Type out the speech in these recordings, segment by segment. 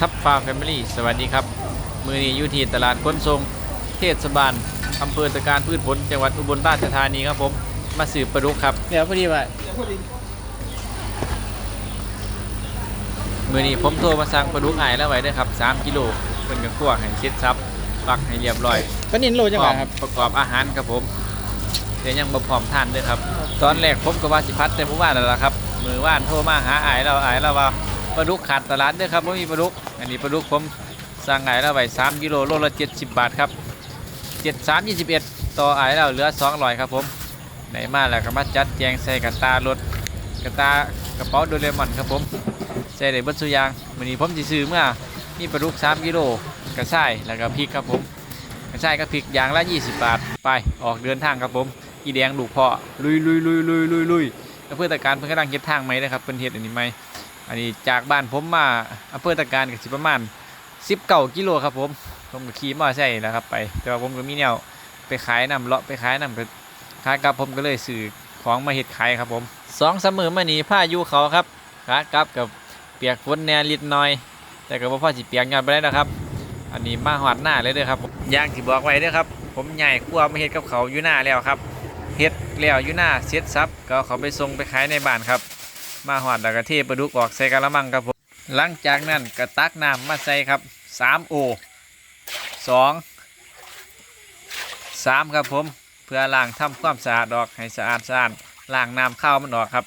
ทับฟาร์มแฟมิลี่สวัสดีครับ มือนี้อยู่ที่ตลาดขนส่งเทศบาลอำเภอตะการพืชผลจังหวัดอุบลราชธานีครับผม มาสืบปลาดุกครับเดี๋ยวพอดีว่ามือนี้ผมโทรมาสั่งปลาดุกไอ้แล้วไว้ด้วยครับ 3 กิโลเป็นกระขั้วให้เช็ดซับปักให้เรียบร้อยก็นินโลจังหวะครับพร้อมประกอบอาหารครับผมเดี๋ยวยังบ่พร้อมทานด้วยครับ ตอนแรกผมก็ว่าสิพัดแต่ผมว่านั่นแหละครับ มือว่านโทรมาหาไอ้ายเราไอ้ายเราว่า ปลาดุกขาดตลาดเด้วยครับไม่มีปลาดุกอันนี้ปลาดุกผมสั่งไอ้ายเราไว้3กิโลโลละ70บาทครับ7 3 21ต่อไอ้ายเราเหลือ200ครับผมไหนมาแล้วก็มาจัดแจงใส่กระตารถกระตากระเป๋าโดเรมอนครับผมใส่ได้เบิดสุยางวันนี้ผมสิซื้อเมื่อมีปลาดุก3กิโลกระชายแล้วก็พริกครับผมกระชายก็พริกอย่างละ20บาทไปออกเดินทางครับผมอีแดงลูกพ่อลุยลุยลุยลุยลุยลุยอำเภอแตะการเพิ่นกำลังเก็บทางไหมนะครับเพิ่นเฮ็ดอันนี้ไหม อันนี้จากบ้านผมมาอำเภอตะการก็สิประมาณ19กิโลครับผมผมก็ขี่มอไซค์แล้วครับไปแต่ว่าผมก็มีแนวไปขายนำเลาะไปขายนำก็ขากลับผมก็เลยซื้อของมาเฮ็ดขายครับผมสองสมือมานี้ายุเขาครับขากลับกับเปียกฝนแนลิดน่อย แต่ก็บ่พอสิเปียกยอดไปได้นะครับ อันนี้มาหอดหน้าเลยเด้อครับอย่างที่บอกไว้เด้อครับ ผมใหญ่ครัวมาเฮ็ดกับเขาอยู่หน้าแล้วครับเฮ็ดแล้วอยู่หน้าเสร็จซับก็เอาเขาไปส่งไปขายในบ้านครับ มาหอดแล้วก็เทปลาดุกออกใส่กะละมังครับผมหลังจากนั้นก็ตักน้ำมาใส่ครับ3โอ2 3ครับผมเพื่อล้างทำความสะอาดออกให้สะอาดสะอาดล้างน้ำข้าวมันออกครับ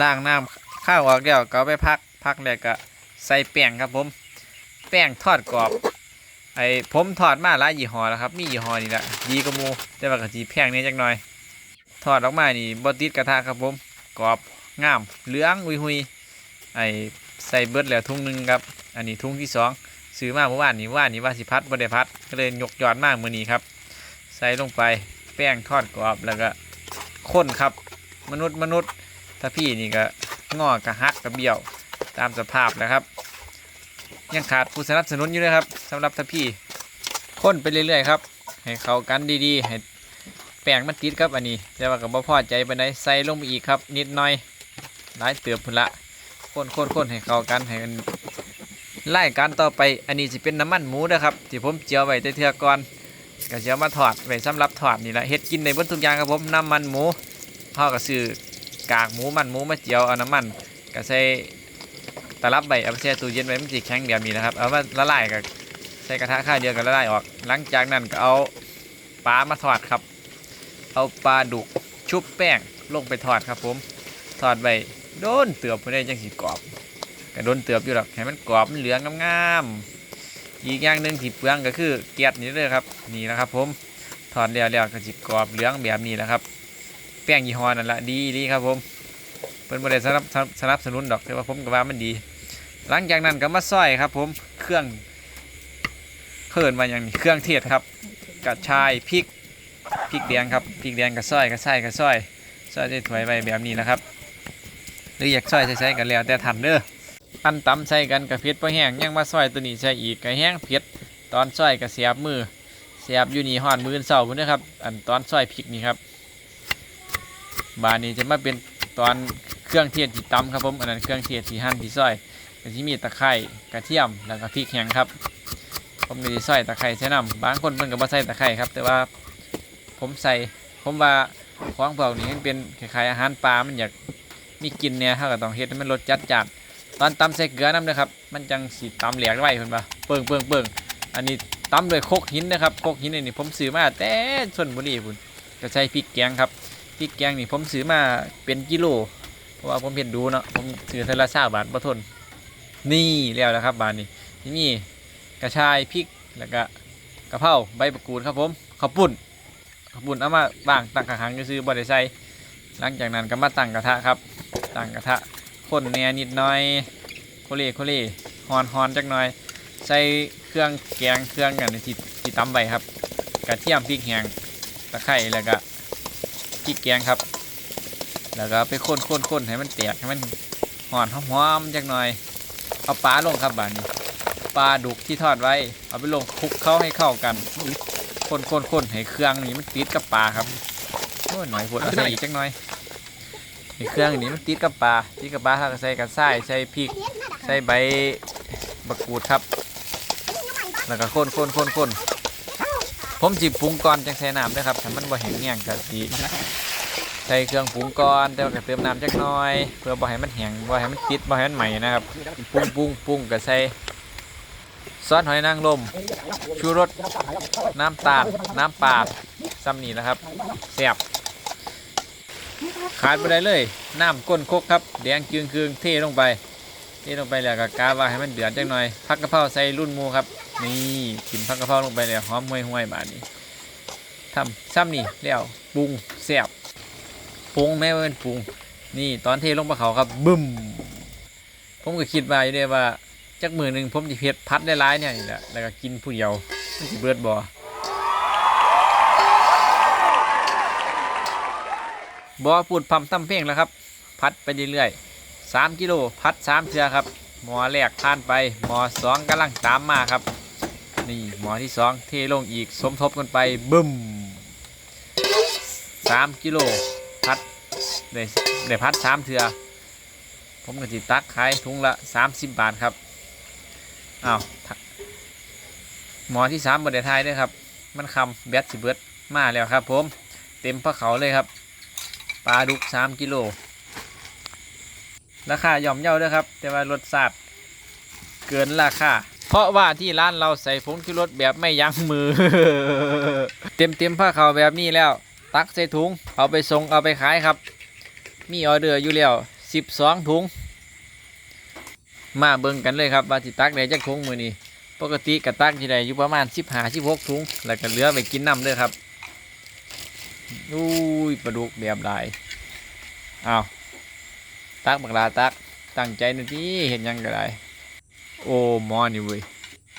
ล้างน้ำข้าวออกแล้วก็ไปพักพักแล้วก็ใส่แป้งครับผม แป้งทอดกรอบไอ้ผมทอดมาหลายยี่ห้อแล้วครับมียี่ห้อนี่แหละดีกว่ามูแต่ว่ากะทิแพงนิดจักหน่อย ทอดออกมานี่บ่ติดกระทะครับผมกรอบ งามเหลืองอุยหุยไอ้ใส่เบิดแล้วทุ่งหนึ่งครับ อันนี้ทุ่งที่สองซื้อมาเมื่อวานนี้ว่านี้ว่าสิพัดบ่ได้พัดก็เลยยกยอดมากมื้อนี้ครับ ใส่ลงไปแป้งทอดกรอบแล้วก็ข้นครับ มนุษย์มนุษย์ถ้าพี่นี่ก็งอกระหักกระเบี้ยวตามสภาพนะครับ ยังขาดผู้สนับสนุนอยู่เลยครับสำหรับทัพพี่ค้นไปเรื่อยๆครับ ให้เขากันดีๆ ให้แป้งมันติดครับอันนี้แต่ว่ากับบ่พอใจไปไหนใส่ลงไปอีกครับ นิดหน่อย หลายเตือบพุ่นละค้นค้นค้นให้เข้ากันให้มันไล่การต่อไปอันนี้จะเป็นน้ำมันหมูนะครับที่ผมเจียวไว้แต่เทือก่อนก็จะเอามาถอดไว้สำหรับถอดนี่แหละเฮ็ดกินในบนทุกอย่างครับผมน้ำมันหมูพ่อก็ซื้อกากหมูมันหมูมาเจียวเอาน้ำมันก็ใส่ตะลับใบเอาไปแช่ตู้เย็นไว้มันสีแข็งแบบนี้นะครับเอามาละลายกับใส่กระทะข้าวเดียวกันละลายออก หลังจากนั้นก็เอาปลามาทอดครับ เอาปลาดุกชุบแป้งลงไปทอดครับผมทอดไป โดนเตือบไปได้จังสีกรอบก็โดนเตือบอยู่หรอกให้มันกรอบมันเหลืองงามๆอีกอย่างหนึ่งที่เปลืองก็คือเกลียดนี่เลยครับนี่นะครับ ผมทอดแล้วๆก็สิกรอบเหลืองแบบนี้แหละครับ แป้งยี่ห้อนั่นแหละดีดีครับผมเพิ่นบ่ได้สนับสนับสนับสนุนดอกแต่ว่าผมก็ว่ามันดี หลังจากนั้นก็มาซอยครับ ผมเครื่องเพิ่นมาอย่างนี้เครื่องเทศครับกระชายพริกพริกแดงครับพริกแดงกับซอยกับใส่กับซอยซอยได้ถวยไว้แบบนี้นะครับ หรืออยากซอยใส่ๆกันแล้วแต่ทันเด้ออันตำใส่กันกับเผ็ดพอแห้งยังมาซอยตัวนี้ใส่อีกก็แห้งเผ็ดตอนซอยก็เสียบมือเสียบอยู่นี่ห่อนมือเสาพุ่นนะครับ อันตอนซอยพริกนี่ครับบานนี้จะมาเป็นตอนเครื่องเทศที่ตำครับผมอันนั้นเครื่องเทศที่หั่นที่ซอยก็ที่มีตะไคร้กระเทียมแล้วก็พริกแห้งครับ ผมก็จะซอยตะไคร้ใส่น้ำบางคนเพิ่นก็บ่ใส่ตะไคร้ครับ แต่ว่าผมใส่ผมว่าของพวกนี้มันเป็นคล้ายๆอาหารปลามันอยาก มีกินเนี่ยถ้าก็ต้องเฮ็ดให้มันรสจัดจัดตอนตำใส่เกลือน้ำนะครับ มันจังสีตำแหลกไว้เพิ่นว่าเปิงเปิงเปิงอันนี้ตำด้วยโคกหินนะครับโคกหินนนี่ผมซื้อมาแต่ชนบุรีพุ่นก็ใช้พริกแกงครับพริกแกงนี่ผมซื้อมาเป็นกิโล เพราะว่าผมเห็นดูเนาะผมถือเทอละซาบาทบ่ทน นี่แล้วนะครับบานนี้ที่นี่กระชายพริกแล้วก็กระเพราใบมะกรูดครับผมข้าวปุ้นข้าวปุ้นเอามาบ้างตั้งกระหังก็ซื้อบ่ได้ใส่หลังจากนั้นก็มาตั้งกระทะครับ ตั้งกระทะคนแหน่นิดหน่อยโคเล่โคเล่ฮอนฮอนจักหน่อย ใส่เครื่องแกงเครื่องกันที่ที่ตำไว้ครับกระเทียมพริกแห้งตะไคร้แล้วก็พริกแกงครับ แล้วก็ไปค้นค้นค้นให้มันแตกให้มันหอนหอมๆจักหน่อย เอาปลาลงครับบานนี้ปลาดุกที่ทอดไว้ เอาไปลงคลุกเข้าให้เข้ากันคนคนคนให้เครื่องนี้มันติดกับปลาครับโอ้ยหน่อยพดเอาใส่อีกจักหน่อย เครื่องนี้มันติดกับปลาติดกับปลาถ้าใส่กระส่ายใส่พริกใส่ใบบักกูดครับ แล้วก็คนคนคนคนผมจิปรุงก่อนจังใส่น้ำด้วยครับถ้ามันบ่แห้งแห้งก็ดีใส่เครื่องปรุงก่อนแต่ว่าก็เติมน้ำจักหน่อย เพื่อบ่ให้มันแห้งบ่ให้มันติดบ่ให้มันใหม่นะครับปรุงปรุงปรุงก็ใส่ซอสหอยนางรมชูรสน้ำตาลน้ำปลาซ้ำนี่นะครับแซ่บ ขาดไปได้เลยน้ำก้นคกครับแดงจึงคืงเทลงไปเทลงไปแล้วก็กาว่าให้มันเดือดจังหน่อยผักกะเพราใส่รุ่นมูครับนี่กินผักกะเพราลงไปแล้วหอมห่วยห่วยบาดนี้ทำซ้ำนี่แล้วปรุงแซ่บปรุงแม่ว่าเป็นปรุงนี่ตอนเทลงไปเขาครับบึ้มผมก็คิดว่าอยู่เด้ว่าจักมือหนึ่งผมจะเพ็ดพัดได้ร้ายเนี่ยแหละแล้วก็กินผู้เดียวมันสิเบิดบ่ บ่พูดพำตั้มเพลงแล้วครับ พัดไปเรื่อยๆสามกิโลพัดสามเทือครับ หมอแรกผ่านไป หมอสองกำลังตามมาครับ นี่หมอที่สองเทลงอีกสมทบกันไปบึ้มสามกิโลพัดได้ได้พัดสามเทือผมก็จิตักขายถุงละ30บาทครับอ้าวหมอที่สามบไดทายด้วยครับ มันคำแบตสิเบิดมาแล้วครับ ผม เต็มพระเขาเลยครับ ปลาดุก3กิโลราคาย่อมเยาด้วยครับ แต่ว่ารสชาติเกินราคาเพราะว่าที่ร้านเราใส่ผงชูรสแบบไม่ยั้งมือ เต็มเต็มผ้าขาวแบบนี้แล้ว ตักใส่ถุง เอาไปส่งเอาไปขายครับ มีออเดอร์อยู่แล้ว12ถุง มาเบิ่งกันเลยครับว่าสิตักได้จักถุงมือนี้ปกติกะตักสิได้อยู่ประมาณ15 16ถุง แล้วก็เหลือไว้กินน้ำด้อครับ อุ้ยปลาดุกแบบหลายอ้าวตักบักลาตักตั้งใจหน่อยที่เห็นยังก็ได้โอ้มอนี่เว้ย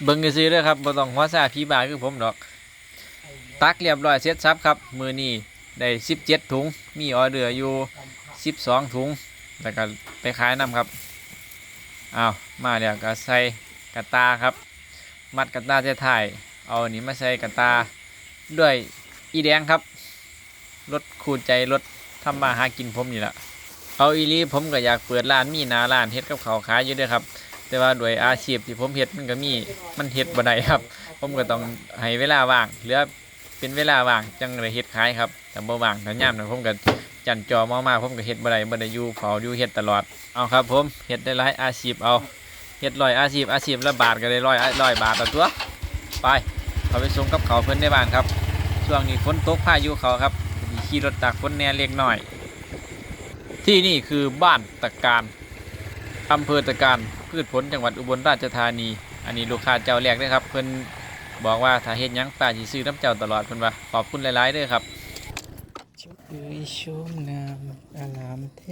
เบิ่งซื่อเด้อครับบ่ต้องหัวซาพี่บาคือผมดอก ตักเรียบร้อยเสร็จสับครับ มือนี้ได้17ถุง มีออเดืออยู่12ถุงแล้วก็ไปขายน้ำครับอ้าวมาเดี๋ยวก็ใส่กระตาครับ มัดกระตาจะถ่าย เอาอันนี้มาใส่กระตาด้วยอีแดงครับ รถคูณใจรถทำมาหากินผมนี่แหละเอาอีลีผมก็อยากเปิดร้านมีนาร้านเฮ็ดกับเขาขายอยู่ด้วยครับ แต่ว่าด้วยอาชีพที่ผมเฮ็ดมันก็มีมันเฮ็ดบ่ได้ครับ ผมก็ต้องให้เวลาว่างเหลือเป็นเวลาว่างจังเลยเฮ็ดขายครับแต่บ่ว่างถ้ายามนั้นผมก็จันจอมามาผมก็เฮ็ดบ่ได้บ่ได้อยู่เฝ้าอยู่เฮ็ดตลอดเอาครับ ผมเฮ็ดได้หลายอาชีพเอาเฮ็ดร้อยอาชีพอาชีพละบาทก็ได้ร้อยร้อยบาทต่อตัว ไปเอาไปส่งกับเขาเพิ่นในบ้านครับ ช่วงนี้ฝนตกพายุเขาครับ ขี่รถตากฝนแน่เล็กน้อย ที่นี่คือบ้านตะการอำเภอตะการพืชผลจังหวัดอุบลราชธานี อันนี้ลูกค้าเจ้าแรกนะครับเพิ่นบอกว่าถ้าเห็นยังป่าจีซื้อน้ำเจ้าตลอดเพิ่นว่าขอบคุณหลายๆเด้อครับเอ้ยชมงามอารามเท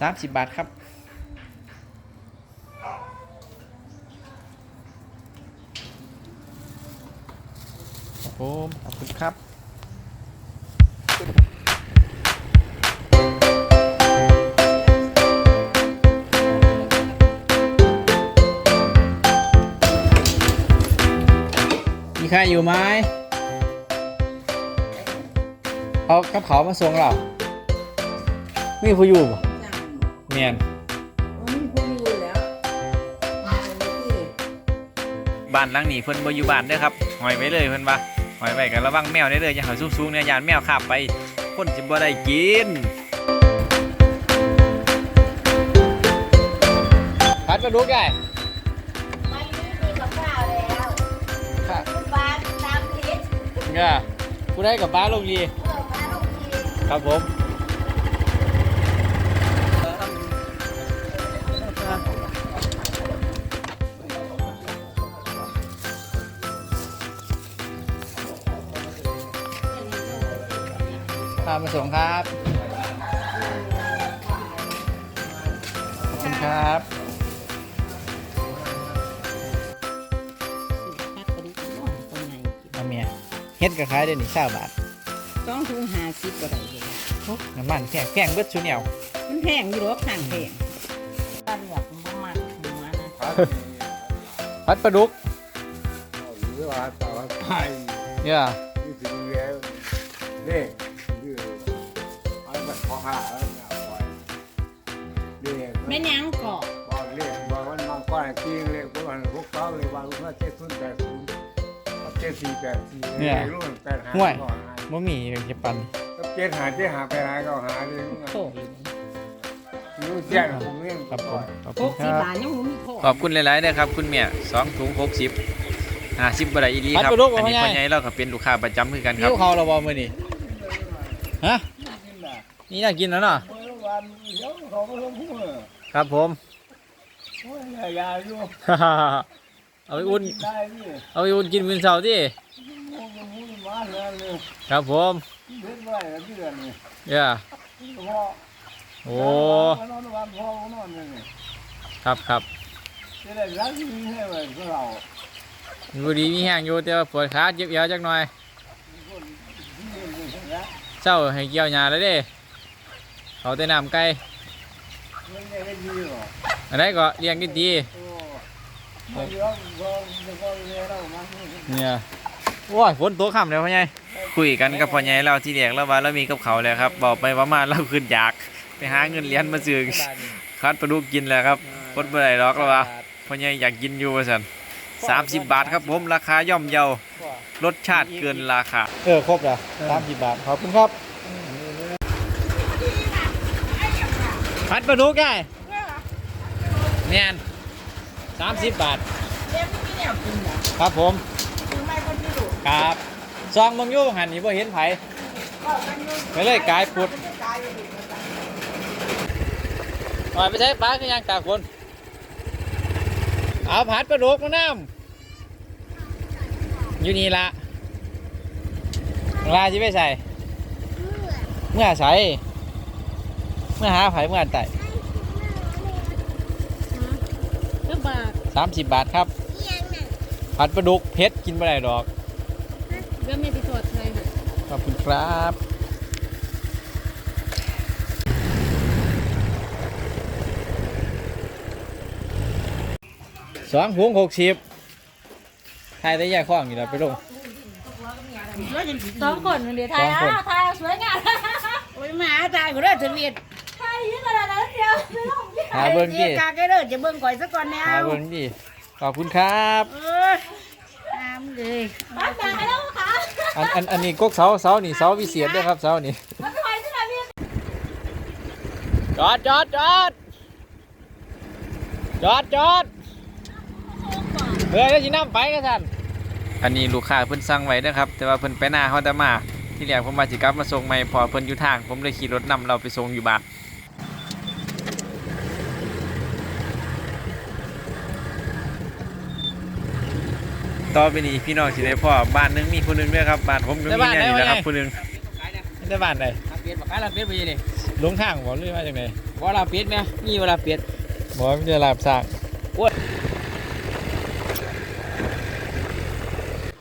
30 บาทครับ ผมขอบคุณครับมีใครอยู่ไหมเอากระเขามาส่งเราไม่ผู้อยู่ปะ เมียนบ้านหลังนี้เพิ่นบ่อยู่บ้านเด้อครับหอยไว้เลยเพิ่นว่าหอยไว้กันระวังแมวได้เลยอย่าหอยสูงๆเนี่ยยานแมวคาบไปคนสิบ่ได้กินพัดปลาดุกได้ไม่มีกับข้าวแล้วค่ะคุณฟ้าตามพิษเนี่ยผู้ได้กับป้าลงดีเออฟ้าลงทีครับผม พามาส่งครับ ขอบคุณครับพักกระดูกน้องคนไหนกินเอาเมียเฮ็ดก็ขายได้หนึ่งเช้าบาทต้องถุงห้าสิบก็ได้เลยน้ำมันแพงแพงเบิดชุเหนียวมันแพงอยู่หรอกทางแพงถ้าเรียกมันบ่มักหัวนะพัดปลาดุกหรือว่าสาวไทยเนี่ย นี่ แม่นยังเกาะบอกเรียกบอกว่ามังกรจริงเลยพวกมันพวกเขาเลยว่าลูกว่าเจ็ดศูนย์แปดศูนย์เจ็ดสี่แปดสี่รุ่นแปดห้าก่อนบ่มีเก็บปันเจ็ดหาเจ็ดหาแปดหาก็หาเลยลูกโค้งลูกเจ็ดผมเลี้ยงครับผมขอบหคุณกคสิบรับ บาทยังบ่มีโค้งขอบคุณหลายๆนะครับ คุณเมียสองถุงหกสิบห้าสิบบาทอีหลีครับพัดปลาดุกบ่อันนี้พ่พ่ออใหญ่ ใหญ่เราก็เป็นลูกค้าประจำคือกันคหิรับวเขาเราบอมือนี่ฮะนี่น่ากินแล้วเนาะวันเดี๋ยวเขาก็ลงหัว ครับผมโอ้ยยาอยู่เอาไปอุ่นได้นี่เอาไปอุ่นกินมื้อเช้าที่มูมันมูมาแล้วเลยครับผมเฮ็ดไว้แล้วเดือนนี่เย่าพ่อโอ้นอนวันพ่อนอนนี่ครับครับจะได้รักที่ให้ไว้พวกเราบุดีมีแห้งอยู่แต่ว่าปวดขาเจ็บเอวจักหน่อยที่นี่เป็นนะเจ้าให้เกี่ยวหญ้าแล้วเด้เขาแต่น้ำไก่มัน ไม่ได้ดีหรอกอันไหนก็เลี้ยงดีโอ้ไม่ยอมพอพอเรียนเรามันๆเนี่ยโอ้ยฝนตกค่ำแล้วพ่อใหญ่คุยกันกับพ่อใหญ่เราที่เรียกแล้วว่าเรามีกับเขาวแล้วครับ บอกไปว่ามาเราขึ้นอยาก ไปหาเงินเรียนมาซื้อคัดปลาดุกกินแล้วครับพดบ่ได้หรอกแล้วว่าพ่อใหญ่อยากกินอยู่ว่าซั่น30บาทครับผมราคาย่อมเยารสชาติเกินราคา เออครบแล้วสามสิบบาทขอบคุณครับ พัดปลาดุกได้แม่นสามสิบบาทเดี๋ยวพี่แนวกินน่ะครับผมคือไม่คนที่ดูครับซองเบังอยูหันนี่บ่เห็นไผก็กันอยู่ไปเลยกายปุดกายอยู่ดีมันจะปล่อยไปใช้ปลาคือยังตากคนเอาผัดปลาดุกมาน้ำอยู่นี่ละลาจะไปใส่เมื่อใส่ เมื่อหาไผเมื่ออันไต่ก็บาทสามสิบบาทครับผัดปลาดุกเผ็ดกินไม่ได้ดอกเรื่องไม่ไปตรวจใครค่ะขอบคุณครับสองหุงหกสิบไทยได้ยาข้องอยู่แล้วไปลงสองคนเดี๋ยวไทยสองคนอะไทยสวยงามโอ้ยมาตายกูเด้อทวีตไทย ยืดขนาดนั้นเดียวไม่ต้องหาเบิ้งดิกาก็เด้อจะเบิ่งก่อยซะก่อนแนหาวเบิ้งดิขอบคุณครับ เออน้ำเลยมาแต่งให้แล้วค่ะอันอันอันนี้กกเสาเสานี่เสาวิเศษด้วยครับเสานี่มันถอยที่ไหนพี่จอดจอดจอดจอดจอดเฮ้ยแล้วสิน้ำไปกันท่านอันนี้ลูกค้าเพิ่นสั่งไว้นะครับ แต่ว่าเพิ่นไปหน้าเขาแต่มา ที่แรกผมมาสิกลับมาส่งใหม่พอเพิ่นอยู่ทาง ผมเลยขี่รถนำเราไปส่งอยู่บ้าน ต่อไปนี้พี่น้องสิได้พ่อบ้านหนึงมีคนหนึงด้วยครับบ้านผมก็มีแน่นี่แหละครับคนหนึงได้บ้านใดลาเป็ดบอกขายลาเป็ดไปยังไงลงทางบอกเลยว่าจังไงบอกลาเป็ดไหมมีเวลาเป็ดบอกว่ามันจะลาบสร้าง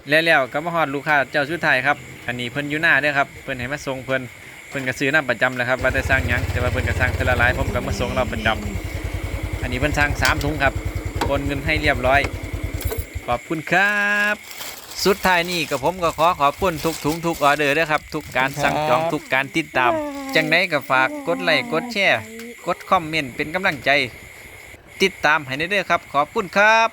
แล้วๆก็มาฮอดลูกค้าเจ้าชุดไทายครับ อันนี้เพิ่นอยู่หน้าเด้อครับ เพิ่นให้มาส่งเพิ่นเพิ่นก็ซื้อน้ำประจำแหล้วครับว่าแต่สั่งหยังแต่ว่าเพิ่นก็สั่งเทอละหลายผมก็มาส่งเราประจำอันนี้เพิ่นสั่งสามถุงครับโอนเงินให้เรียบร้อย ขอบคุณครับ สุดท้ายนี้ก็ผมก็ขอขอบคุณทุกถุงทุกออเดอร์ด้วยครับ ทุกการสั่งจองทุกการติดตาม จังไดก็ฝากกดไลค์กดแชร์กดคอมเมนต์เป็นกำลังใจ ติดตามให้ได้เด้อครับ ขอบคุณครับ